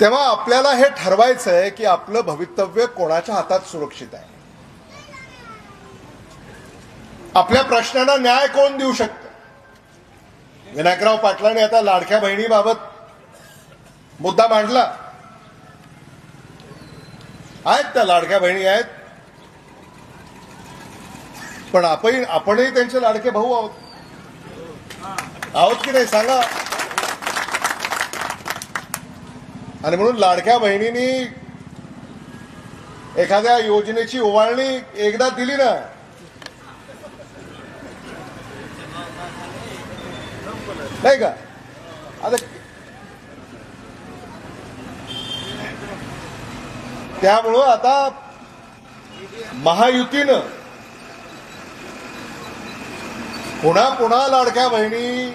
तेव्हा आपल्याला हे ठरवायचं आहे की आपलं भवितव्य कोणाच्या हातात सुरक्षित आहे. आपल्या प्रश्नांना न्याय कोण देऊ शकतं? विनायकराव पाटलांनी आता लाडक्या बहिणीबाबत मुद्दा मांडला. आहेत त्या लाडक्या बहिणी आहेत. पण आपण आपणही त्यांचे लाडके भाऊ आहोत. आहोत की नाही सांगा. आणि म्हणून लाडक्या बहिणींनी एखाद्या योजनेची ओवाळणी एकदा दिली ना नाही का? आता त्यामुळं आता महायुतीनं पुन्हा पुन्हा लाडक्या बहिणी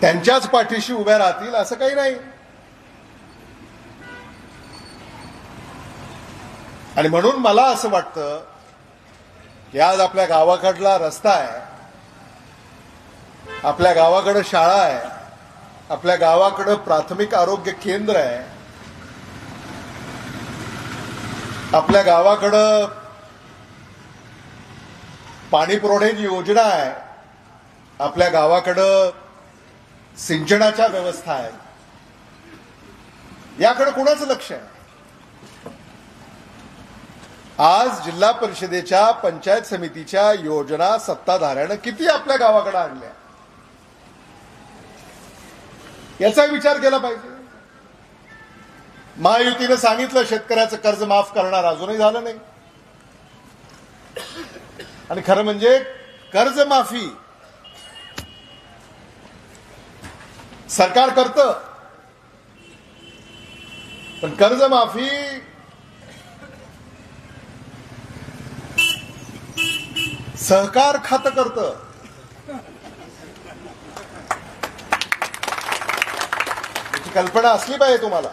त्यांच्याच पाठीशी उभ्या राहतील असं काही नाही. आणि म्हणून मला असं वाटतं की आज आपल्या गावाकडला रस्ता आहे. आपल्या गावाकडं शाळा आहे. आपल्या गावाकडं प्राथमिक आरोग्य केंद्र आहे. आपल्या गावाकडं पाणी पुरवठ्याची योजना आहे. आपल्या गावाकडं सिंचनाच्या व्यवस्था आहे याकडे कुणाचं लक्ष आहे? आज जिल्हा परिषदेच्या पंचायत समितीच्या योजना सत्ताधाऱ्यानं किती आपल्या गावाकडे आणल्या? याचा विचार केला पाहिजे. महायुतीनं सांगितलं शेतकऱ्याचं कर्ज माफ करणार अजूनही झालं नाही. आणि खरं म्हणजे कर्जमाफी सरकार करतं. पण कर्जमाफी सहकार खात करतं. कल्पना असली पाहिजे तुम्हाला.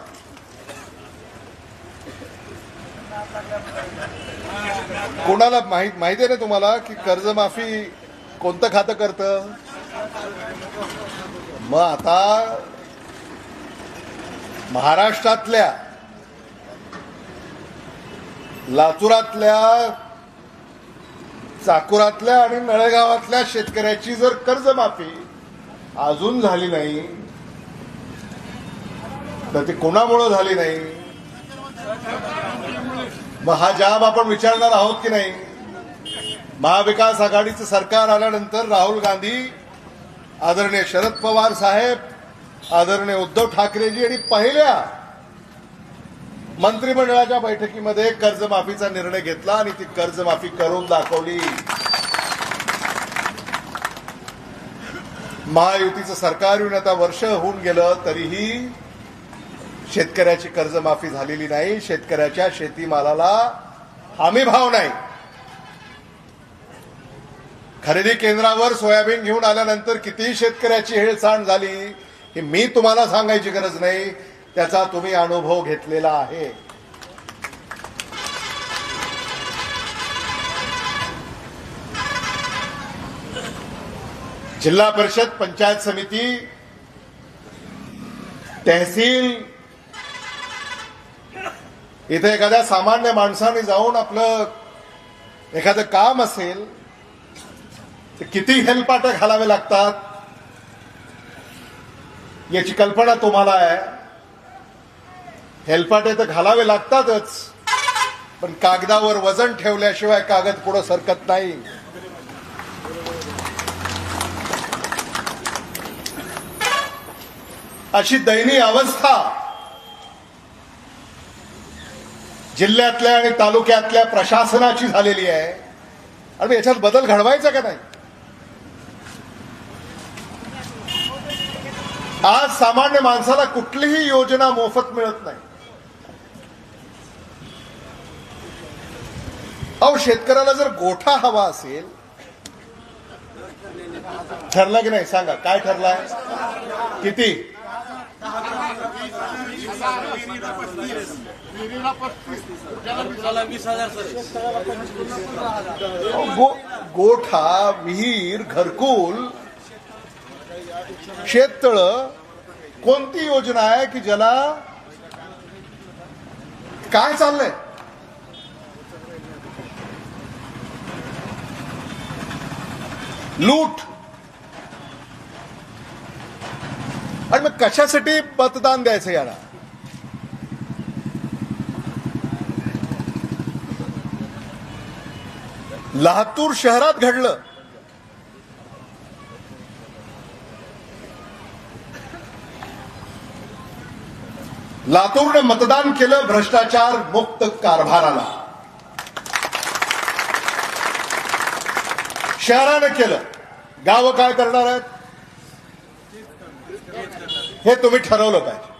कोणाला माहीत माहिती आहे ना तुम्हाला की कर्जमाफी कोणतं खातं करतं? मग आता महाराष्ट्रातल्या लातूरातल्या चाकुरातल्या आणि नळेगावातल्या शेतकऱ्याची जर कर्जमाफी अजून झाली नाही तर ती कोणामुळं झाली नाही? मग हा जाब आपण विचारणार आहोत की नाही? महाविकास आघाडीचं सरकार आल्यानंतर राहुल गांधी आदरणीय शरद पवार साहेब आदरणीय उद्धव ठाकरेजी आणि पहिल्या मंत्रिमंडळाच्या बैठकीमध्ये कर्जमाफीचा निर्णय घेतला आणि ती कर्जमाफी करून दाखवली. महायुतीचं सरकार येऊन आता वर्ष होऊन गेलं तरीही शेतकऱ्याची कर्जमाफी झालेली नाही. शेतकऱ्याच्या शेतीमालाला हमी भाव नाही. खरेदी केंद्रावर सोयाबीन घेऊन आल्यानंतर किती शेतकऱ्याची हेळसांड झाली हे मी तुम्हाला सांगायची गरज नाही. त्याचा तुम्ही अनुभव घेतलेला आहे. जिल्हा परिषद पंचायत समिती तहसील. इथे एखाद्या सामान्य माणसाने जाऊन आपलं एखादं काम असेल किती हेलपाटे घालावे लागतात? याची कल्पना तुम्हाला आहे. हेलपाटे तर घालावे लागतातच पण कागदावर वजन ठेवल्याशिवाय कागद पुढे सरकत नाही. अशी दयनीय अवस्था जिल्ह्यातल्या आणि तालुक्यातल्या प्रशासनाची झालेली आहे. आणि याच्यात बदल घडवायचा का नाही? आज सामान्य माणसाला कुठलीही योजना मोफत मिळत नाही. अहो शेतकऱ्याला जर गोठा हवा असेल ठरला की नाही? सांगा काय ठरलाय किती? गो गोठा विहीर घरकुल शेततळ कोणती योजना आहे की ज्याला काय चाललंय? लूट. आणि मग कशासाठी मतदान द्यायचं याला? लातूर शहरात घडलं. लातूरनं मतदान केलं भ्रष्टाचार मुक्त कारभाराला. शहरानं केलं. गावं काय करणार आहेत? हे तुम्ही ठरवलं पाहिजे.